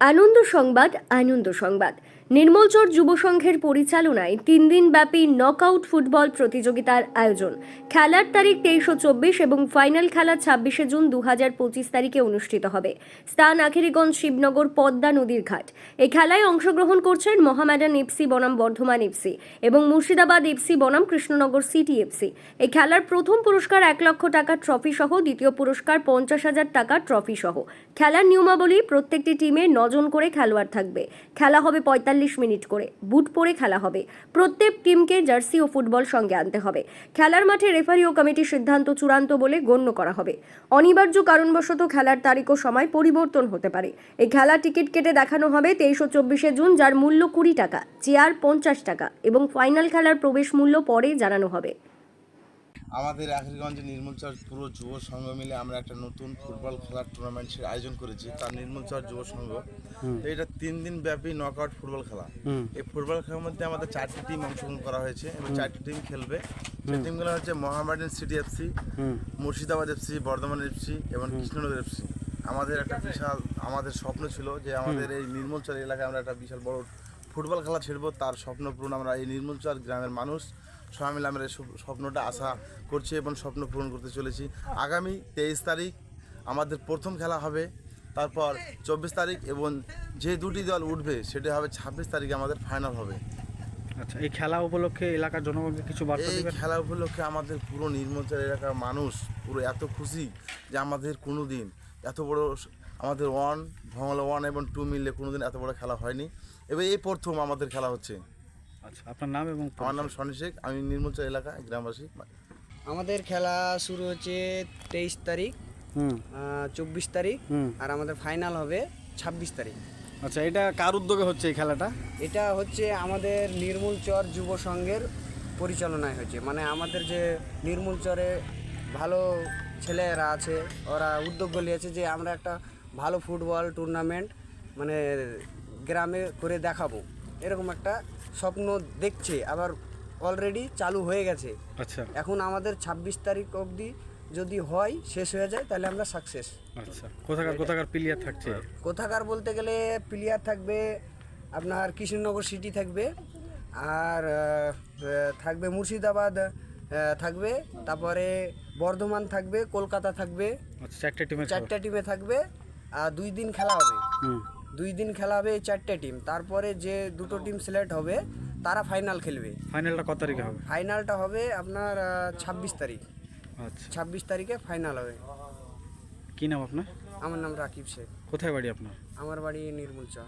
আনন্দ সংবাদ আনন্দ সংবাদ। নির্মলচর যুব সংঘের পরিচালনায় তিন দিন ব্যাপী নকআউট ফুটবল প্রতিযোগিতার আয়োজন। খেলার তারিখ তেইশ চব্বিশ এবং ফাইনাল খেলা ছাব্বিশে জুন দু হাজার পঁচিশ তারিখে অনুষ্ঠিত হবে। স্থান আখেরিগঞ্জ শিবনগর পদ্মা নদীর ঘাট। এই খেলায় অংশগ্রহণ করছেন মহামেডান এফসি বনাম বর্ধমান এফসি এবং মুর্শিদাবাদ এফসি বনাম কৃষ্ণনগর সিটি এফসি। এই খেলার প্রথম পুরস্কার এক লক্ষ টাকা ট্রফি সহ, দ্বিতীয় পুরস্কার পঞ্চাশ হাজার টাকা ট্রফি সহ। খেলার নিয়মাবলী প্রত্যেকটি টিমে নজন করে খেলোয়াড় থাকবে। খেলা হবে পঁয়তাল্লিশ মিনিট করে বুট পরে খেলা হবে। প্রত্যেক টিমকে জার্সি ও ফুটবল সঙ্গে আনতে হবে। খেলার মাঠে রেফারি ও কমিটির সিদ্ধান্ত চূড়ান্ত বলে গণ্য করা হবে। অনিবার্য কারণবশত খেলার তারিখ ও সময় পরিবর্তন হতে পারে। এই খেলা টিকিট কেটে দেখানো হবে তেইশ ও চব্বিশে জুন, যার মূল্য কুড়ি টাকা, চেয়ার পঞ্চাশ টাকা এবং ফাইনাল খেলার প্রবেশ মূল্য পরে জানানো হবে। আমাদের আখিরগঞ্জে নির্মলচর পুরো যুব সংঘ মিলে আমরা একটা নতুন ফুটবল খেলার টুর্নামেন্টের আয়োজন করেছি তার নির্মলচর যুব সংঘ। তো এটা তিন দিন ব্যাপী নকআউট ফুটবল খেলা। এই ফুটবল খেলার মধ্যে আমাদের চারটি টিম অংশগ্রহণ করা হয়েছে এবং চারটি টিম খেলবে। সেই টিমগুলো হচ্ছে Mohammedan city FC Murshidabad FC Bardhaman FC এবং কৃষ্ণনগর এফসি। আমাদের একটা বিশাল আমাদের স্বপ্ন ছিল যে আমাদের এই নির্মলচর এলাকায় আমরা একটা বিশাল বড় ফুটবল খেলা ছেড়বো তার স্বপ্ন পূরণ আমরা এই নির্মলচর গ্রামের মানুষ সবাই মিলে আমরা স্বপ্নটা আশা করছি এবং স্বপ্ন পূরণ করতে চলেছি। আগামী তেইশ তারিখ আমাদের প্রথম খেলা হবে। তারপর চব্বিশ তারিখ এবং যে দুটি দল উঠবে সেটা হবে ছাব্বিশ তারিখে আমাদের ফাইনাল হবে। আচ্ছা এই খেলা উপলক্ষে এলাকার জনগণকে কিছু বার্তা এই খেলা উপলক্ষে আমাদের পুরো নির্মলচর এলাকার মানুষ পুরো এত খুশি যে আমাদের কোনো দিন এত বড় আমাদের ওয়ান ভঙ্গলা ওয়ান এবং টু মিললে কোনো দিন এত বড় খেলা হয়নি। এবার এই প্রথম আমাদের খেলা হচ্ছে। আচ্ছা আপনার নাম এবং আমার নাম সনি শেখ আমি নির্মলচর এলাকা গ্রামবাসী। আমাদের খেলা শুরু হচ্ছে তেইশ তারিখ চব্বিশ তারিখ আর আমাদের ফাইনাল হবে ছাব্বিশ তারিখ। আচ্ছা এটা কার উদ্যোগে হচ্ছে এই খেলাটা? এটা হচ্ছে আমাদের নির্মূলচর যুব সংঘের পরিচালনায় হয়েছে মানে আমাদের যে নির্মূলচরে ভালো ছেলেরা আছে ওরা উদ্যোগ নিয়েছে যে আমরা একটা ভালো ফুটবল টুর্নামেন্ট মানে গ্রামে করে দেখাবো। এরকম একটা স্বপ্ন দেখছে আবার অলরেডি চালু হয়ে গেছে। আচ্ছা। এখন আমাদের ছাব্বিশ তারিখ অবধি যদি হয় শেষ হয়ে যায় তাহলে আমরা সাকসেস আচ্ছা। কোথাকার কোথাকার প্লেয়ার থাকছে? কোথাকার বলতে গেলে প্লেয়ার থাকবে আপনার কৃষ্ণনগর সিটি থাকবে আর থাকবে মুর্শিদাবাদ থাকবে তারপরে বর্ধমান থাকবে কলকাতা থাকবে আচ্ছা চারটে খেলা। চারটা টিমে থাকবে আর দুই দিন খেলা হবে। হুম। দুই দিন খেলা হবে এই চারটে টিম তারপরে যে দুটো টিম সিলেক্ট হবে তারা ফাইনাল খেলবে। ফাইনালটা কত তারিখে হবে? ফাইনালটা হবে আপনার ছাব্বিশ তারিখ। আচ্ছা। ছাব্বিশ তারিখে ফাইনাল হবে। কী নাম আপনার? আমার নাম রাকিব শেখ। কোথায় বাড়ি আপনার? আমার বাড়ি নির্মূলচর